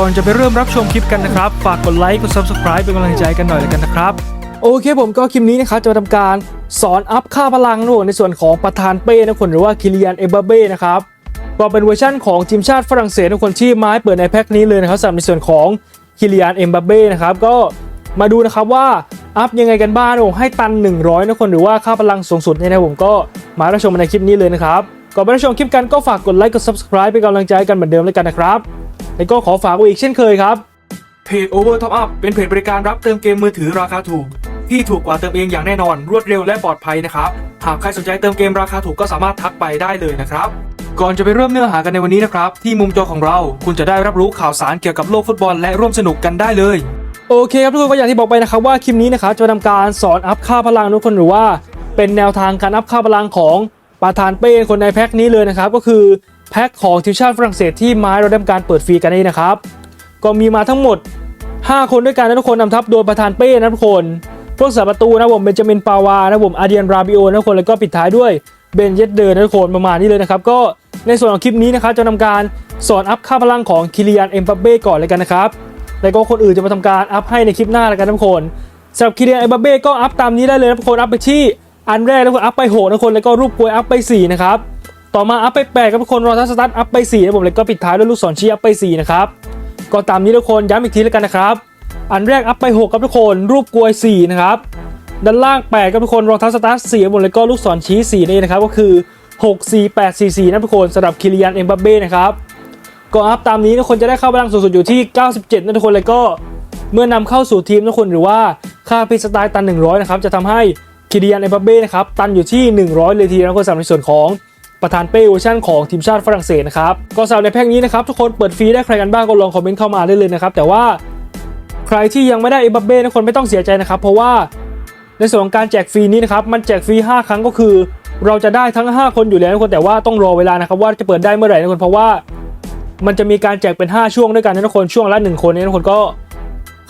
ก่อนจะไปเริ่มรับชมคลิปกันนะครับ ฝากกดไลค์กด subscribe เป็นกำลังใจกันหน่อยแล้วกันนะครับ โอเคผมก็คลิปนี้นะครับจะมาทำการสอนอัพค่าพลังนะในส่วนของประธานเป้นะคนหรือว่าคิริยันเอเบเบ้นะครับก็เป็นเวอร์ชั่นของทีมชาติฝรั่งเศสนะคนที่ไม้เปิดในแพ็คนี้เลยนะครับสำหรับในส่วนของคิริยันเอเบเบ้นะครับก็มาดูนะครับว่าอัพยังไงกันบ้างนะผมให้ตัน 100นะคนหรือว่าค่าพลังสูงสุดเนี่ยนะผมก็มารับชมในคลิปนี้เลยนะครับก่อนไปรับชมคลิปกันก็ฝากกดไลค์กด subscribe เป็นกำลังใจกันเหมือนเดิมเลยกันนะครับ แล้วก็ขอฝากไว้อีกเช่นเคยครับเพจ Over Top Up เป็นเพจบริการรับเติมเกมมือถือราคาถูก ที่ถูกกว่าเติมเองอย่างแน่นอน รวดเร็วและปลอดภัยนะครับ หากใครสนใจเติมเกมราคาถูกก็สามารถทักไปได้เลยนะครับ ก่อนจะไปเริ่มเนื้อหากันในวันนี้นะครับ ที่มุมจอของเราคุณจะได้รับรู้ข่าวสารเกี่ยวกับโลกฟุตบอลและร่วมสนุกกันได้เลยโอเคครับทุกคนก็อย่างที่บอกไปนะครับว่าคลิปนี้นะครับจะทำการสอนอัพค่าพลังทุกคนหรือว่า เป็นแนวทางการอัพค่าพลังของประธานเป้คนในแพ็คนี้เลยนะครับก็คือ แพ็คของทีมชาติฝรั่งเศสที่ไม้เราได้การเปิดฟรีกันนี่นะครับ ก็มีมาทั้งหมด 5 คนด้วยกันนะทุกคนนำทัพโดยประธานเป้นะทุกคนพวกสาประตูนะผมเบนจามินปาวานะผมอาเดียนราบิโอนะทุกคนแล้วก็ปิดท้ายด้วยเบนเยดเดอร์นะทุกคนประมาณนี้เลยนะครับ ก็ในส่วนของคลิปนี้นะครับจะทำการสอนอัพค่าพลังของคิริยันเอ็มบัปเบ้ก่อนเลยกันนะครับแล้วก็คนอื่นจะมาทำการอัพให้ในคลิปหน้าแล้วกันทุกคนสำหรับคิริยันเอ็มบัปเบ้ก็อัพตามนี้ได้เลยนะทุกคนอัพไปที่อันแรกนะทุกคนอัพไปหกนะทุกคนแล้วก็รูปกลวยอัพไปสี่นะครับ ต่อมาอัพไปแปดครับทุกคนรอทัสตัสอัพไปสี่นะผมแล้วก็ปิดท้ายด้วยลูกศรชี้อัพไปสี่นะครับก็ตามนี้ทุกคนย้ำอีกทีแล้วกันนะครับ อันแรกอัพไป 6 ครับทุกคนรูปกลวย 4 นะครับด้านล่าง 8 ครับทุกคนรองเท้าสตาร์ท4หมดเลยก็ลูกศรชี้ 4 นี่นะครับก็คือ 6 4 8 4 4นะทุกคนสำหรับคิริยันเอ็มบัเบ้นะครับก็อัพตามนี้ทุกคนจะได้เข้าพลังสูงสุดอยู่ที่ 97นะทุกคนเลยก็เมื่อนำเข้าสู่ทีมทุกคนหรือว่าค่าพิสไตล์ตัน 100 นะครับจะทำให้คิริยันเอ็มบัเบ้นะครับตันอยู่ที่ 100 เลยทีนะทุกคนสำหรับในส่วนของ ประธานเป้เวอร์ชันของทีมชาติฝรั่งเศสนะครับก็สำหรับในแพ็กนี้นะครับทุกคนเปิดฟรีได้ใครกันบ้างก็ลองคอมเมนต์เข้ามาได้เลยนะครับแต่ว่าใครที่ยังไม่ได้เอบับเบ้ทุกคนไม่ต้องเสียใจนะครับ เพราะว่าในส่วนของการแจกฟรีนี้นะครับมันแจกฟรี 5 ครั้งก็คือ เราจะได้ทั้ง 5 คนอยู่แล้วทุกคนแต่ว่าต้องรอเวลานะครับว่าจะเปิดได้เมื่อไหร่ทุกคนเพราะว่ามันจะมีการแจกเป็น 5 ช่วงด้วยกันนะทุกคนช่วงละ1คนนี่ยทุกคนก็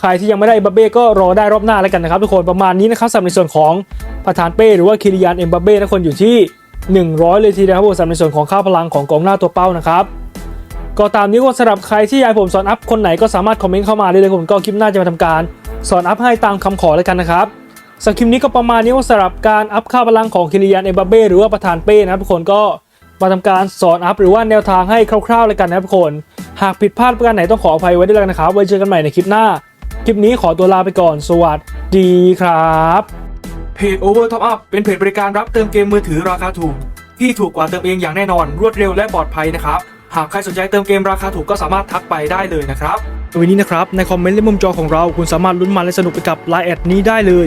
ใครที่ยังไม่ได้เอ็มบัปเบ้ก็รอได้รอบหน้าแล้วกันนะครับ ทุกคนประมาณนี้นะครับสำหรับในส่วนของประธานเป้หรือว่าคิริยานเอ็มบัปเบ้ทุกคนอยู่ที่ 100 เลยทีเดียวครับผมสำหรับในส่วนของค่าพลังของกองหน้าตัวเป้านะครับก็ตามนี้ก็สำหรับใครที่อยากผมสอนอัพคนไหนก็สามารถคอมเมนต์เข้ามาได้เลยผมก็คลิปหน้าจะมาทำการ สอนอัพให้ตามคำขอแล้วกันนะครับสำหรับคลิปนี้ก็ประมาณนี้ก็สำหรับการอัพค่าพลังของคิริยานเอมบัปเบ้หรือว่าประธานเป้นะครับทุกคนก็มาทำการสอนอัพหรือว่าแนวทางให้คร่าวๆเลยกันนะครับทุกคน หากผิดพลาดประการไหนต้องขออภัยไว้ด้วยกันนะครับ ไว้เจอกันใหม่ในคลิปหน้า คลิปนี้ขอตัวลาไปก่อน สวัสดีครับ เพจ Over Top Up เป็นเพจบริการรับเติมเกมมือถือราคาถูก ที่ถูกกว่าเติมเองอย่างแน่นอน รวดเร็วและปลอดภัยนะครับ หากใครสนใจเติมเกมราคาถูกก็สามารถทักไปได้เลยนะครับวันนี้นะครับในคอมเมนต์และมุมจอของเรา คุณสามารถลุ้นมันและสนุกไปกับไลน์แอดนี้ได้เลย